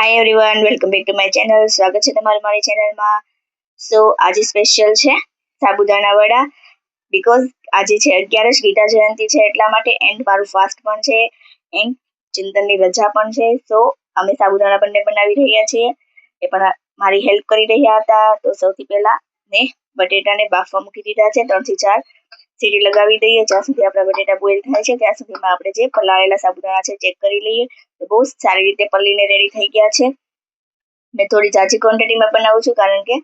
Hi everyone welcome back to my channel સ્વાગત છે તમારું મારી ચેનલમાં સો આજે સ્પેશિયલ છે સાબુદાણા વડા. બીકોઝ આજે છે અગિયારસ, ગીતા જયંતિ છે, એટલા માટે એન્ડ મારું ફાસ્ટ પણ છે એન્ડ ચિંતનની રજા પણ છે. સો અમે સાબુદાણા બંને બનાવી રહ્યા છીએ. એ પણ મારી હેલ્પ કરી રહ્યા હતા. તો સૌથી પહેલા મેં બટેટાને બાફવા મૂકી દીધા છે, ત્રણથી ચાર. સીટી લગાવી દઈએ, જ્યાં સુધી આપણા બટેટા બોઇલ થાય છે, ત્યાં સુધીમાં આપણે જે પલાળેલા સાબુદાણા છે ચેક કરી લઈએ. તો બહુ સારી રીતે પલ્લીને રેડી થઈ ગયા છે. મેં થોડી જાજી ક્વોન્ટિટીમાં બનાવું છું, કારણ કે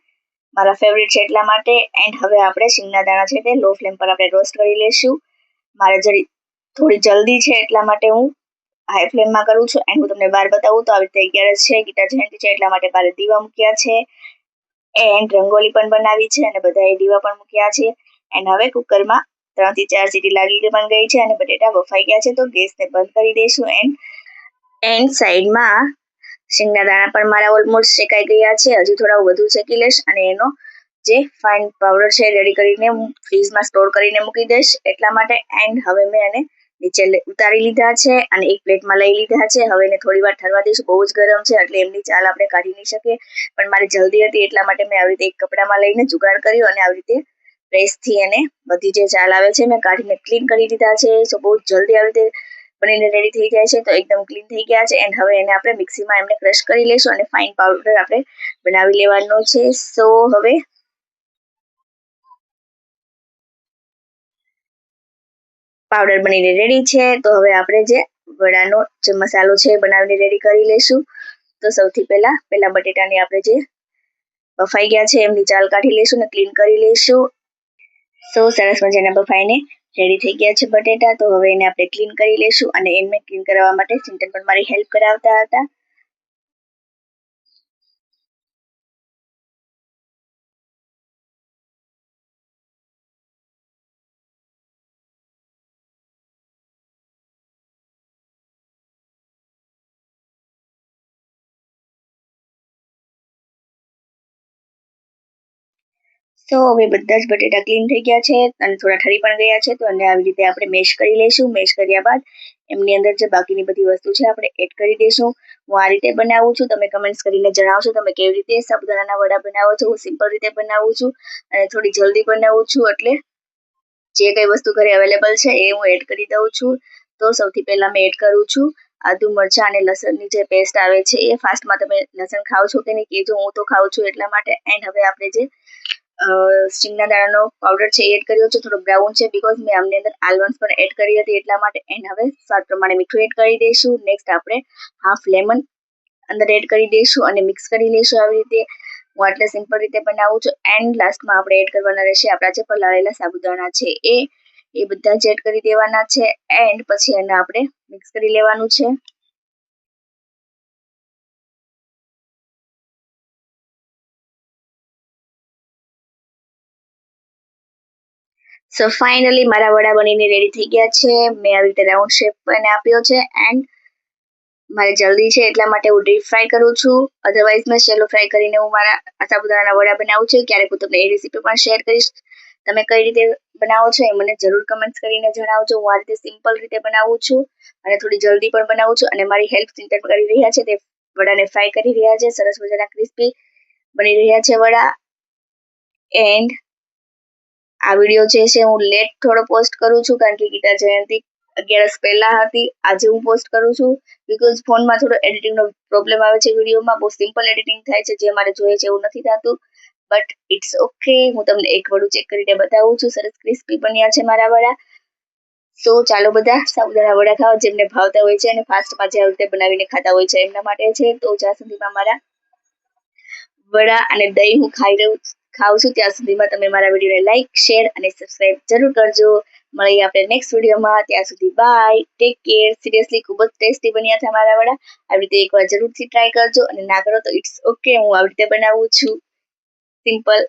મારા ફેવરેટ છે એટલા માટે. એન્ડ હવે આપણે શીંગના દાણા છે તે લો ફ્લેમ પર આપણે રોસ્ટ કરી લઈશું. મારે જરી થોડી જલ્દી છે એટલા માટે હું હાઈ ફ્લેમમાં કરું છું. એન્ડ હું તમને બહાર બતાવું તો આવી રીતે અગિયારસ છે ગીતા જયંતિ છે, એટલા માટે બારે દીવા મૂક્યા છે. એન્ડ રંગોલી પણ બનાવી છે અને બધાએ દીવા પણ મૂક્યા છે. એન્ડ હવે કુકરમાં ત્રણથી ચાર સીટી લાગી પણ ગઈ છે અને બટેટા બફાઈ ગયા છે, તો ગેસને બંધ કરી દઈશું. એન્ડ એન્ડ સાઈડમાં શીંગના દાણા પણ મારા ઓલમોસ્ટ શેકાઈ ગયા છે. હજી થોડા વધુ શેકી લઈશ અને એનો જે ફાઇન પાવડર છે રેડી કરીને ફ્રીઝમાં સ્ટોર કરીને મૂકી દઈશ. એટલા માટે, એન્ડ હવે મેં એને નીચે ઉતારી લીધા છે અને એક પ્લેટમાં લઈ લીધા છે. હવે એને થોડી વાર ઠરવા દઈશું, બહુ જ ગરમ છે, એટલે એમની ચાલ આપણે કાઢી નહીં શકીએ. પણ મારે જલ્દી હતી, એટલા માટે મેં આવી રીતે એક કપડામાં લઈને જુગાડ કર્યો અને આવી રીતે પ્રેસથી એને બધી જે ચાલ આવે છે, મેં કાઢીને ક્લીન કરી દીધા છે. સો બહુ જલ્દી આવી રીતે બનીને રેડી થઈ જાય છે. તો એકદમ ક્લીન થઈ ગયા છે. એન્ડ હવે એને આપણે મિક્સીમાં એમને ક્રશ કરી લઈશું અને ફાઇન પાવડર આપણે બનાવી લેવાનો છે. સો હવે પાવડર બનીને રેડી છે. તો હવે આપણે જે વડાનો જે મસાલો છે બનાવીને રેડી કરી લઈશું. તો સૌથી પહેલા પહેલા બટેટાની આપણે જે બફાઈ ગયા છે, એમની ચાલ કાઢી લઈશું ને ક્લીન કરી લઈશું. સો સરસ મજાના બફાઈને રેડી થઈ ગયા છે બટેટા. તો હવે એને આપણે ક્લીન કરી લઈશું અને એને ક્લીન કરવા માટે ચિંતન પણ મારી હેલ્પ કરાવતા હતા. તો હવે બધા જ બટેટા ક્લીન થઈ ગયા છે અને થોડા ઠરી પણ ગયા છે, તો એને આવી રીતે આપણે મેશ કરી લઈશું. મેશ કર્યા બાદ એમની અંદર જે બાકીની બધી વસ્તુ છે આપણે એડ કરી દઈશું. હું આ રીતે બનાવું છું. તમે કમેન્ટ્સ કરીને જણાવશો તમે કેવી રીતે સાબુદાણાના વડા બનાવો છો. હું સિમ્પલ રીતે બનાવું છું અને થોડી જલ્દી બનાવું છું એટલે જે કઈ વસ્તુ ઘરે અવેલેબલ છે એ હું એડ કરી દઉં છું. તો સૌથી પહેલાં મેં એડ કરું છું આદુ મરચાં અને લસણની જે પેસ્ટ આવે છે એ ફાસ્ટમાં તમે લસણ ખાઓ છો કે નહીં કહેજો હું તો ખાઉં છું એટલા માટે. એન્ડ હવે આપણે જે સ્ટીંગના દાણાનો પાવડર છે એડ કર્યો છે, થોડો બ્રાઉન છે બીકોઝ મેં આમની અંદર આલમંડ પણ એડ કરી હતી એટલા માટે. એન્ડ હવે સ્વાદ પ્રમાણે મીઠું એડ કરી દઈશું. નેક્સ્ટ આપણે હાફ લેમન અંદર એડ કરી દઈશું અને મિક્સ કરી લઈશું આવી રીતે. હું આટલે સિમ્પલ રીતે બનાવું છું. એન્ડ લાસ્ટમાં આપણે એડ કરવાના રહેશે આપણા જે પલાળેલા સાબુદાણા છે એ. એ બધા જ એડ કરી દેવાના છે. એન્ડ પછી એને આપણે મિક્સ કરી લેવાનું છે. સો ફાઇનલી મારા વડા બનીને રેડી થઈ ગયા છે. મેં આવી રીતે રાઉન્ડ શેપ એને આપ્યો છે એન્ડ મારે જલ્દી છે એટલા માટે હું ડીપ ફ્રાય કરું છું. અધરવાઇઝ મેં શેલો ફ્રાય કરીને હું મારા સાબુદાણાના વડા બનાવું છું. ક્યારેક હું તમને એ રેસીપી પણ શેર કરીશ. તમે કઈ રીતે બનાવો છો એ મને જરૂર કમેન્ટ્સ કરીને જણાવજો. હું આ રીતે સિમ્પલ રીતે બનાવું છું અને થોડી જલ્દી પણ બનાવું છું અને મારી હેલ્પ ચિંતન કરી રહ્યા છે. તે વડાને ફ્રાય કરી રહ્યા છે. સરસ મજાના ક્રિસ્પી બની રહ્યા છે વડા. એન્ડ આ વીડિયો જે છે હું લેટ થોડો પોસ્ટ કરું છું કારણ કે ગીતા જયંતિ અગિયારસ પહેલા હતી. આજે હું પોસ્ટ કરું છું બીકોઝ ફોનમાં થોડો એડિટિંગનો પ્રોબ્લેમ આવે છે વિડીયોમાં બહુ સિમ્પલ એડિટિંગ થાય છે જે મારે જોઈએ છે એવું નથી થતું. બટ ઇટ્સ ઓકે હું તમને એક વડું ચેક કરીને બતાવું છું. સરસ ક્રિસ્પી બન્યા છે મારા વડા. સો ચાલો બધા સાબુદાણા વડા ખાવા જેમને ભાવતા હોય છે અને ફાસ્ટમાં જે રીતે બનાવીને ખાતા હોય છે એમના માટે છે. તો જ્યાં સુધીમાં મારા વડા અને દહીં હું ખાઈ રહ્યું ખાઉં છું. ત્યાં સુધીમાં તમે મારા વિડીયોને લાઇક શેર અને સબસ્ક્રાઇબ જરૂર કરજો. મળીએ આપણે નેક્સ્ટ વિડીયોમાં. ત્યાં સુધી બાય ટેક કેર સિરિયસલી ખૂબ જ ટેસ્ટી બન્યા છે મારા વડા. આવી રીતે એકવાર જરૂરથી ટ્રાય કરજો. અને ના કરો તો ઇટ્સ ઓકે હું આવી રીતે બનાવું છું. સિમ્પલ